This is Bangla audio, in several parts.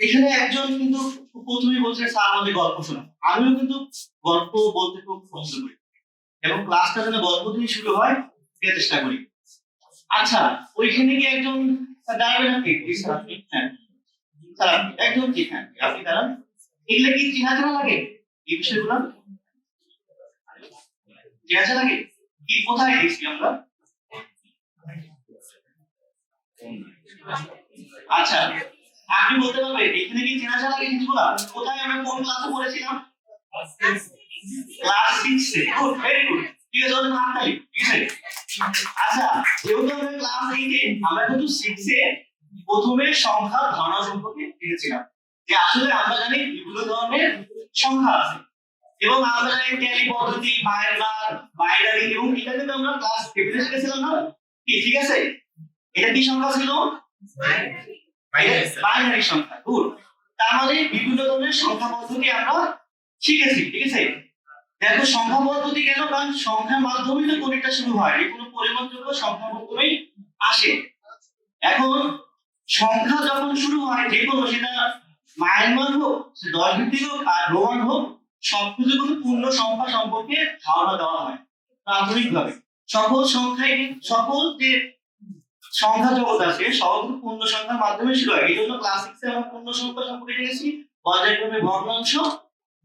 এখানে একজন কিন্তু প্রথমেই বলছে স্যার আমাদের গল্প শোনা আমিও কিন্তু গল্প বলতে খুব পছন্দ করি। এবং ক্লাসটা যেন গল্প দিয়ে শুরু হয় সে চেষ্টা করি। আচ্ছা ওইখানে কি একজন দাঁড়াবেন আপনি স্যার, একদম ঠিক হ্যাঁ আপনি দাঁড়ান। এগুলো কি চেনা চেনা লাগে? এই বিষয়গুলো? চেনা চেনা লাগে? কি কোথায় দেখছি আমরা? আচ্ছা আপনি বলতে পারবেন, এখানে কি চেনা চেনা লাগে জিনিসগুলো কোথায় আমরা কোন ক্লাসে পড়েছিলাম? ক্লাস সিক্সে গুড ভেরি গুড ঠিক আছে, ওদের হাততালি ঠিক আছে? আচ্ছা যেহেতু আমরা ক্লাস এইটে আমরা কিন্তু সিক্সে প্রথমে সংখ্যা ধারণা সম্পর্কে জেনেছিলাম। যে আসলে আমরা জানি বিভিন্ন ধরনের সংখ্যা আছে। এবং আমরা জানি ট্যালি পদ্ধতি বাইনার বাইনারি এবং এটা কিন্তু আমরা ক্লাস টেবিলে শিখেছিলাম না? ঠিক আছে? এটা কি সংখ্যা ছিল? বাইনারি সংখ্যা তার মানে বিভিন্ন ধরনের সংখ্যা পদ্ধতি আমরা শিখেছি ঠিক আছে? দেখো সংখ্যা পদ্ধতি কেন কারণ সংখ্যার মাধ্যমেই তো গণিতটা শুরু হয় কোনো পরিমাণযোগ্য সংখ্যার মাধ্যমেই আসে। এখন সংখ্যা যখন শুরু হয় যে কোনো সেটা মায়ের মান হোক সে দশ ভিত্তিক হোক আর রোমান হোক সবকিছু কিন্তু পূর্ণ সংখ্যা সম্পর্কে ধারণা দেওয়া হয় প্রাথমিকভাবে। সকল সংখ্যায় সকল যে সংখ্যা জগৎ আছে কিন্তু পূর্ণ সংখ্যার মাধ্যমে শুরু হয় এই জন্য ক্লাস সিক্সে আমরা পূর্ণ সংখ্যা সম্পর্কে জেনেছি পর্যায়ক্রমে ভগ্নাংশ,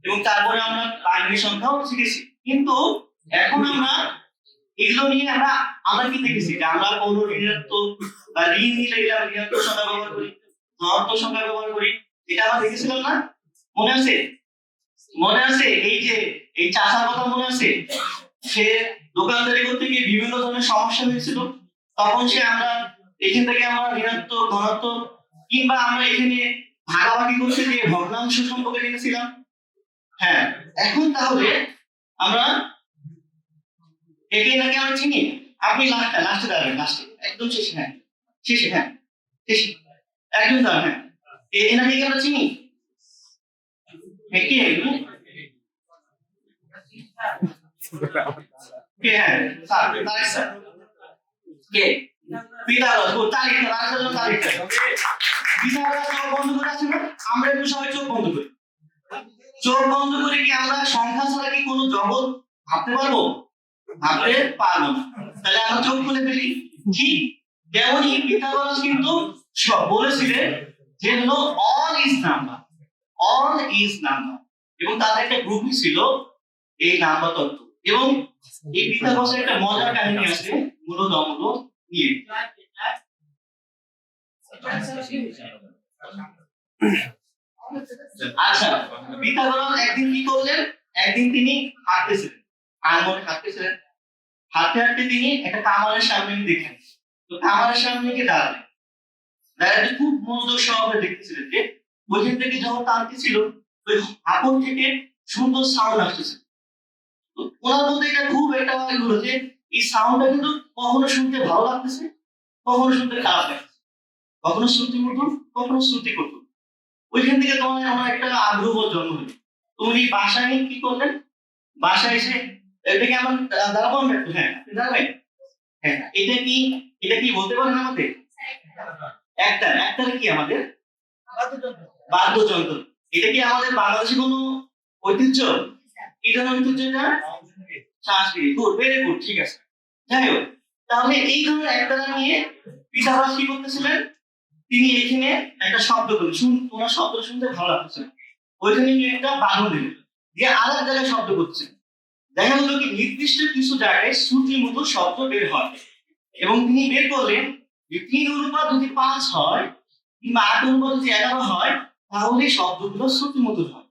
এবং তারপরে আমরা বাইনারি সংখ্যাও শিখেছি। কিন্তু এখন আমরা এগুলো নিয়ে আমরা আমরা কি দেখেছি? যে আমরা কোনো ঋণাত্মক বা ঋণ নিলে আমরা ঋণাত্মক সংখ্যা ব্যবহার করি, ধনাত্মক সংখ্যা ব্যবহার করি, এটা আমরা দেখেছিলাম না? মনে আছে? মনে আছে? এই যে, এই চাষার কথা মনে আছে? সে দোকানদারি করতে গিয়ে বিভিন্ন ধরনের সমস্যা হয়েছিল। তখন সে আমরা এখান থেকে আমরা ঋণাত্মক ধনাত্মক কিংবা আমরা এখানে ভাগাভাগি করতে গিয়ে ভগ্নাংশ সম্পর্কে জেনেছিলাম। হ্যাঁ এখন তাহলে আমরা একে নাকি আমরা চিনি। আপনি লাস্টে দাঁড়াবেন লাস্টে একদম শেষে হ্যাঁ। শেষে হ্যাঁ। শেষে। একদম দাঁড়ান হ্যাঁ। এনাকে কি আমরা চিনি? হ্যাঁ স্যার স্যার। কে? চোখ বন্ধ করে না? চোখ বন্ধ করি। কি আমরা সংখ্যা ছাড়া কোনো জগৎ ভাবতে না। চোখ খুলে ফেলি। ঠিক যেমনই পিথাগোরাস কিন্তু বলেছিলেন যে হলো all is number. All is number. এবং তাদের একটা গ্রুপই ছিল এই নাম্বার তত্ত্ব। এবং এই পিথাগোরাসের একটা মজার কাহিনী আছে। মূলত অমূল নিয়ে আচ্ছা পিথাগোরাস একদিন কি করলেন? একদিন তিনি হাঁটতেছিলেন আঙ্গনে হাঁটতেছিলেন হাঁটতে হাঁটতে তিনি একটা কামারের সামনে দেখলেন। তো কামারের সামনে গিয়ে দাঁড়ালেন। দাঁড়াতে খুব মনোযোগ সহকারে দেখতেছিলেন যে, ওইখান থেকে যখন টানতেছিল ওই হাঁপড় থেকে সুন্দর সাউন্ড আসতেছে। ওনার মধ্যে এটা খুব একটা হলো যে এই সাউন্ডটা কিন্তু কখনো শুনতে ভালো লাগতেছে কখনো শুনতে খারাপ লাগতেছে। কখনো শ্রুতি মধুর কখনো শ্রুতি কঠোর ওইখান থেকে তোমার আমার একটা আগ্রহ জন্ম হলো। তো উনি বাসায় নিয়ে কি করলেন বাসায় এসে এটাকে আমার দাঁড়াবো আমরা একটু? হ্যাঁ আপনি দাঁড়াবেন। হ্যাঁ এটা কি এটা কি বলতে পারেন আমাদের একটা একটা কি আমাদের? বাদ্যযন্ত্র। এটা কি আমাদের বাংলাদেশে কোনো ঐতিহ্য? ধরনের ঐতিহ্য এটা? সংস্কৃতি। গুড ভেরি গুড ঠিক আছে। যাই হোক তাহলে এই ধরনের নিয়ে কি করতেছিলেন তিনি এখানে একটা শব্দ করলেন শুন, তোমার শব্দ শুনতে ভালো ওইখানে নিয়ে একটা বাঁধন দিয়ে আর এক জায়গায় শব্দ দেখা গেল কি, নির্দিষ্ট কিছু জায়গায় শ্রুতি মতো শব্দ বের হয়। এবং তিনি বের করলেন যে তিন অনুপাত যদি পাঁচ হয়, কিংবা আট অনুপাত যদি এগারো হয়, তাহলে শব্দগুলো শ্রুতি মধুর হয়।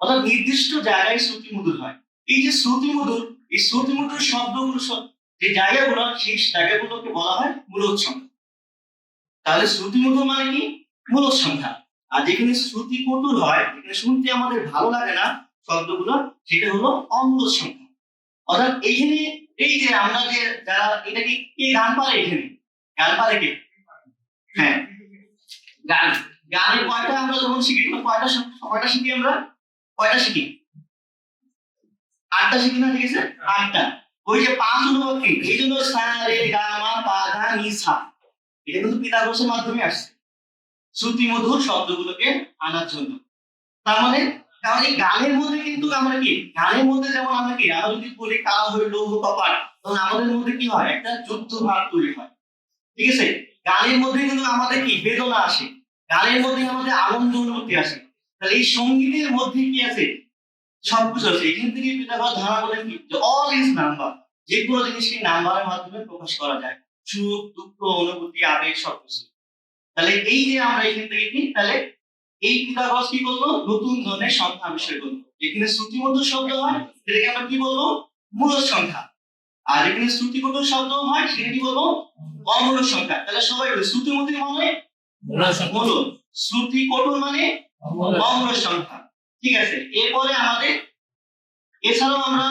অর্থাৎ নির্দিষ্ট জায়গায় শ্রুতি মধুর হয়। এই যে শ্রুতি মধুর এই শ্রুতি মধুর শব্দগুলো যে জায়গাগুলো সেই জায়গাগুলোকে বলা হয় মূলত সংখ্যা তাহলে শ্রুতি মধুর মানে কি? মূলত সংখ্যা আর যেখানে শ্রুতি কটুর হয়, যেখানে শুনতে আমাদের ভালো লাগে না, শব্দগুলো, সেটা হলো অঙ্গ সংখ্যা অর্থাৎ এইখানে, এই যে আমরা যে যারা, এটা কি, কে গান পারে এখানে? গান পারে কে? হ্যাঁ। গান। গানের কয়টা আমরা যখন শিখি কয়টা কয়টা শিখি আমরা? কয়টা শিখি? আটটা শিখি না ঠিক আছে আটটা ওই যে পাঁচ অনুবাদ এই জন্য সা রে, গা, মা, পা ধা নি সা এটা কিন্তু পিতাগোসের মাধ্যমে আসছে। শ্রুতি মধুর শব্দগুলোকে আনার জন্য। তার মানে কারণ এই গানের মধ্যে কিন্তু আমরা কি? গানের মধ্যে যেমন আমরা কি আমরা যদি বলি কালা হয়ে লৌহ কপাট, তখন আমাদের মধ্যে কি হয়? একটা যুদ্ধ ভাব তৈরি হয়। ঠিক আছে? গানের মধ্যে কিন্তু আমাদের কি? বেদনা আসে। গানের মধ্যে আমাদের আনন্দ অনুভূতি আসে। তাহলে এই সঙ্গীতের মধ্যে কি আছে? সবকিছু আছে। এখান থেকে বলে কি? অল ইজ নাম্বার যে কোনো জিনিসকে নাম্বারের মাধ্যমে প্রকাশ করা যায়। সুখ দুঃখ অনুভূতি আবেগ সবকিছু তাহলে এই যে আমরা এখান থেকে কি? তাহলে এই কি বলব? নতুন ধরনের সংখ্যা আবিষ্কার করব। এখানে শ্রুতিমধুর শব্দ হয় সেটাকে আমরা কি বলব? মূল সংখ্যা। আর এখানে শ্রুতিকটু শব্দ হয় সেটা কি বলব? অমূল সংখ্যা। তাহলে সবাই বলে শ্রুতিমধুর মানে? মূল শ্রুতি কঠোর মানে? অমূল সংখ্যা। ঠিক আছে এরপরে আমাদের এছাড়াও আমরা